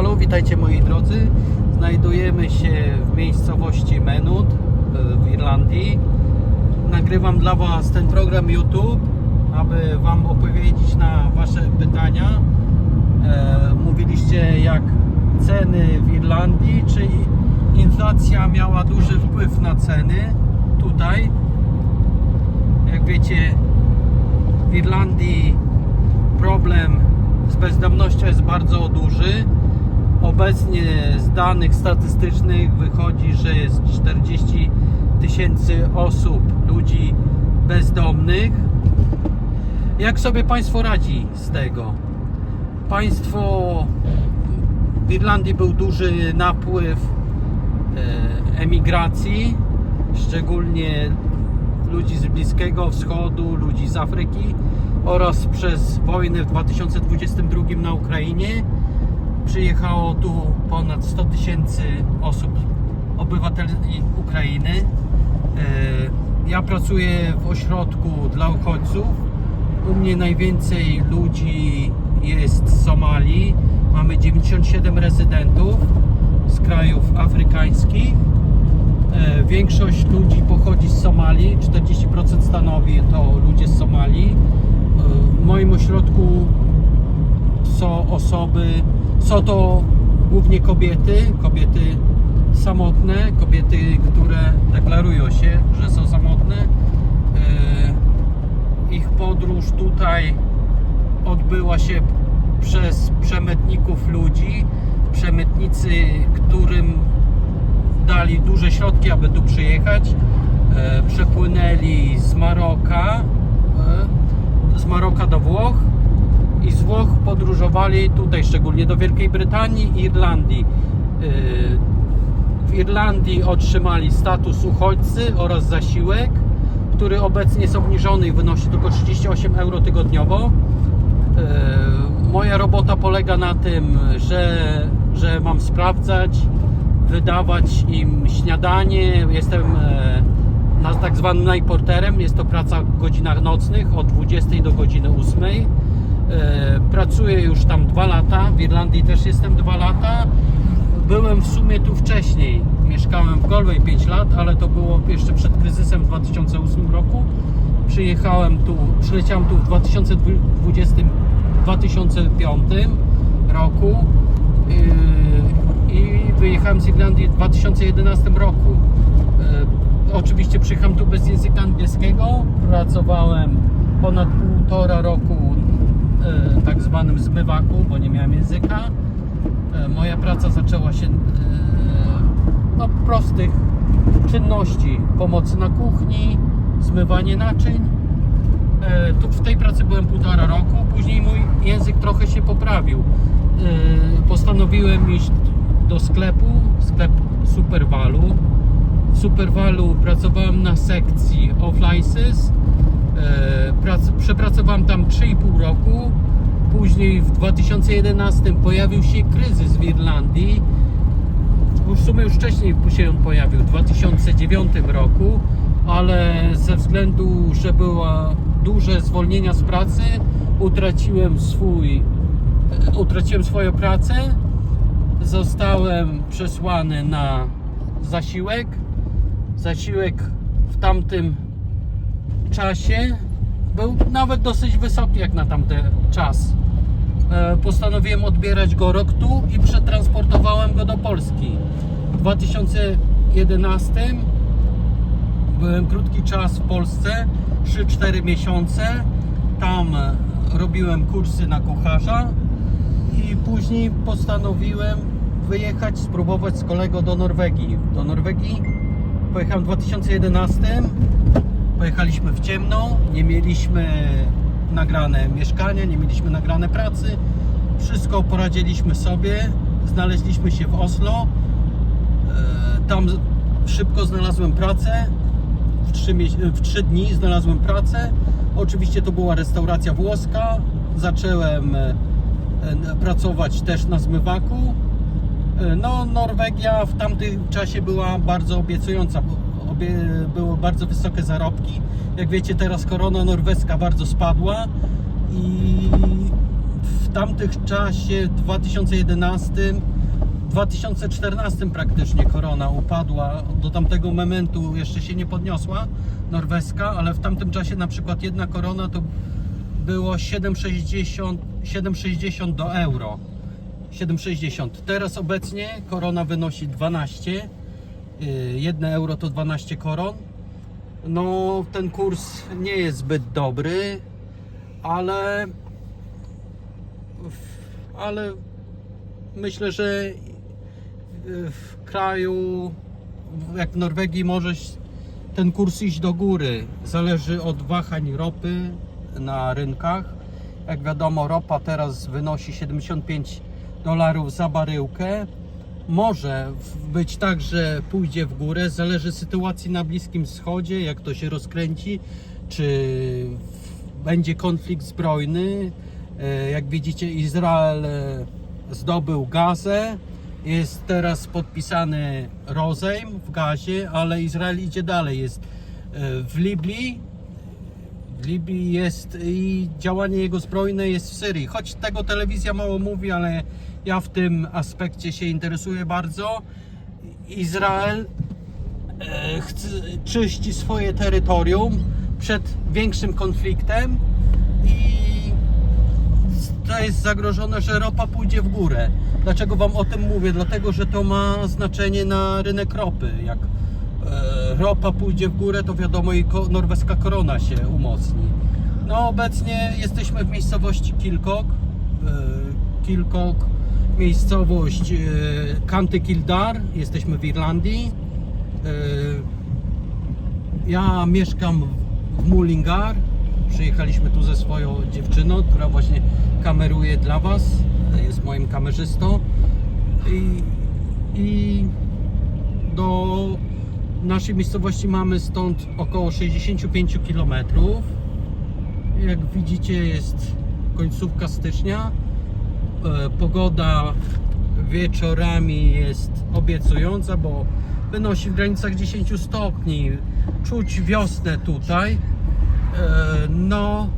halo, witajcie moi drodzy. Znajdujemy się w miejscowości Menut e, w Irlandii. Nagrywam dla Was ten program YouTube, aby Wam opowiedzieć na Wasze pytania. E, mówiliście jak ceny w Irlandii, czy inflacja miała duży wpływ na ceny tutaj. Jak wiecie, w Irlandii problem z bezdomnością jest bardzo duży. Obecnie z danych statystycznych wychodzi, że jest 40 tysięcy osób, ludzi bezdomnych. Jak sobie państwo radzi z tego? Państwo w Irlandii był duży napływ e, emigracji, szczególnie ludzi z Bliskiego Wschodu, ludzi z Afryki oraz przez wojnę w 2022 na Ukrainie przyjechało tu ponad 100 tysięcy osób, obywateli Ukrainy. E, Ja pracuję w ośrodku dla uchodźców. U mnie najwięcej ludzi jest z Somalii. Mamy 97 rezydentów z krajów afrykańskich. E, Większość ludzi pochodzi z Somalii, 40% stanowi to ludzie z Somalii. E, W moim ośrodku są osoby, są to głównie kobiety, kobiety samotne, kobiety, które deklarują się, że są samotne. E, Ich podróż tutaj odbyła się przez przemytników ludzi. Przemytnicy, którym dali duże środki, aby tu przyjechać. E, przepłynęli z Maroka, e, z Maroka do Włoch i z Włoch podróżowali tutaj, szczególnie do Wielkiej Brytanii i Irlandii. E, w Irlandii otrzymali status uchodźcy oraz zasiłek, który obecnie jest obniżony i wynosi tylko 38 euro tygodniowo. E, Moja robota polega na tym, że, że mam sprawdzać, wydawać im śniadanie. Jestem e, tak zwanym najporterem. Jest to praca w godzinach nocnych od 20 do godziny 8. E, Pracuję już tam dwa lata. W Irlandii też jestem dwa lata. Byłem w sumie tu wcześniej. Mieszkałem w Galway 5 lat, ale to było jeszcze przed kryzysem w 2008 roku. Przyjechałem tu, przyleciałem tu w 2020, 2005 roku yy, i wyjechałem z Irlandii w 2011 roku. Yy, Oczywiście przyjechałem tu bez języka angielskiego. Pracowałem ponad półtora roku tak zwanym zmywaku, bo nie miałem języka. E, Moja praca zaczęła się e, no, prostych czynności, pomocy na kuchni, zmywanie naczyń. E, Tu w tej pracy byłem półtora roku, później mój język trochę się poprawił. E, Postanowiłem iść do sklepu, sklep Supervalu. W Supervalu pracowałem na sekcji Offlices. E, Prac, przepracowałem tam 3,5 roku. Później w 2011 pojawił się kryzys w Irlandii. W sumie już wcześniej się pojawił, w 2009 roku, ale ze względu, że było duże zwolnienia z pracy, utraciłem swój, e, utraciłem swoją pracę. Zostałem przesłany na zasiłek. Zasiłek w tamtym czasie był nawet dosyć wysoki jak na tamten czas. E, Postanowiłem odbierać go rok tu i przetransportowałem go do Polski. W 2011 byłem krótki czas w Polsce, 3-4 miesiące. Tam robiłem kursy na kucharza i później postanowiłem wyjechać, spróbować z kolegą do Norwegii. Do Norwegii pojechałem w 2011 Pojechaliśmy w ciemno, nie mieliśmy nagrane mieszkania, nie mieliśmy nagrane pracy. Wszystko poradziliśmy sobie. Znaleźliśmy się w Oslo. E, Tam szybko znalazłem pracę. W trzy, mie- w dni znalazłem pracę. Oczywiście to była restauracja włoska. Zacząłem e, e, pracować też na zmywaku. E, No, Norwegia w tamtym czasie była bardzo obiecująca. Były bardzo wysokie zarobki. Jak wiecie, teraz korona norweska bardzo spadła i w tamtych czasie 2011 2014 praktycznie korona upadła. Do tamtego momentu jeszcze się nie podniosła norweska, ale w tamtym czasie na przykład jedna korona to było 7,60 7,60 do euro. 7,60. Teraz obecnie korona wynosi 12. 1 euro to 12 koron. No, ten kurs nie jest zbyt dobry, ale ale myślę, że w kraju jak w Norwegii może ten kurs iść do góry. Zależy od wahań ropy na rynkach. Jak wiadomo, ropa teraz wynosi 75 dolarów za baryłkę. Może być tak, że pójdzie w górę. Zależy sytuacji na Bliskim Wschodzie, jak to się rozkręci, czy będzie konflikt zbrojny. E, Jak widzicie, Izrael e, zdobył Gazę. Jest teraz podpisany rozejm w Gazie, ale Izrael idzie dalej. Jest e, w Libii. Libii jest i działanie jego zbrojne jest w Syrii. Choć tego telewizja mało mówi, ale ja w tym aspekcie się interesuję bardzo. Izrael e, chce, czyści swoje terytorium przed większym konfliktem i to jest zagrożone, że ropa pójdzie w górę. Dlaczego Wam o tym mówię? Dlatego, że to ma znaczenie na rynek ropy. Jak ropa pójdzie w górę, to wiadomo i norweska korona się umocni. No obecnie jesteśmy w miejscowości Kilkok. E, Kilkok, miejscowość e, County Kildare. Jesteśmy w Irlandii. E, ja mieszkam w Mullingar. Przyjechaliśmy tu ze swoją dziewczyną, która właśnie kameruje dla Was. Jest moim kamerzystą. I, i do naszej miejscowości mamy stąd około 65 km. Jak widzicie, jest końcówka stycznia. E, Pogoda wieczorami jest obiecująca, bo wynosi w granicach 10 stopni. Czuć wiosnę tutaj. E, No,